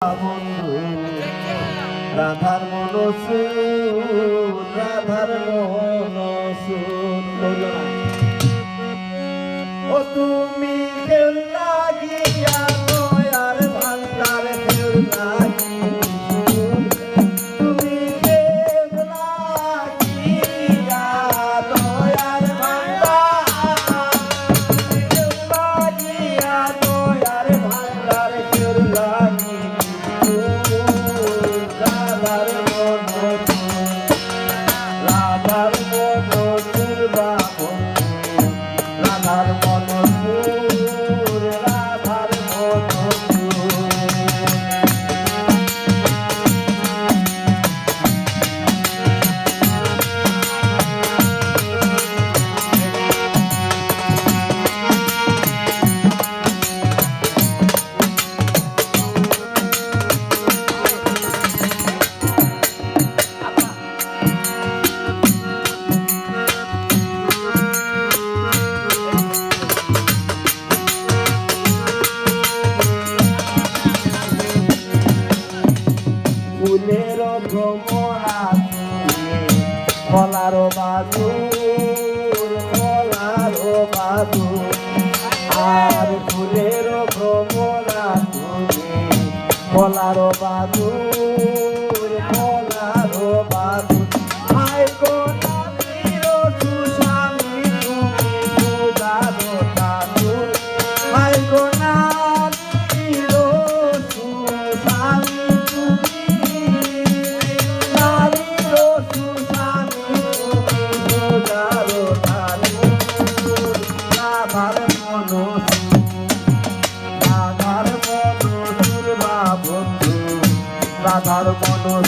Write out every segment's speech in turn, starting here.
বন্ধু রাধার মনসুর রাধার মনসুর। ও তুমি লাগিয়া ফুলের ভ্রমরা কলার বাজু কলার বাজু আর ফুলের ভ্রমরা কলার বাজু রাধার মন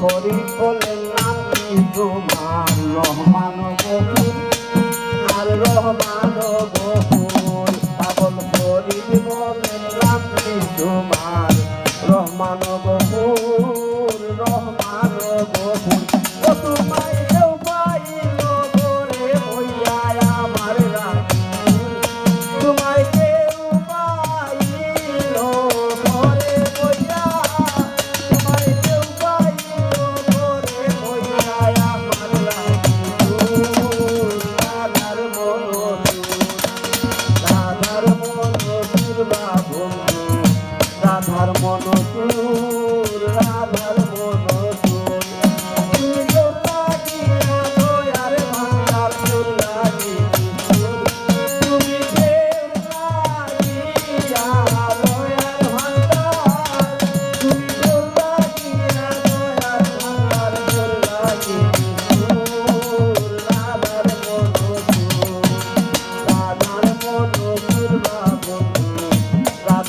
হরি বলেন নাম তোমার রহমান আর রহমান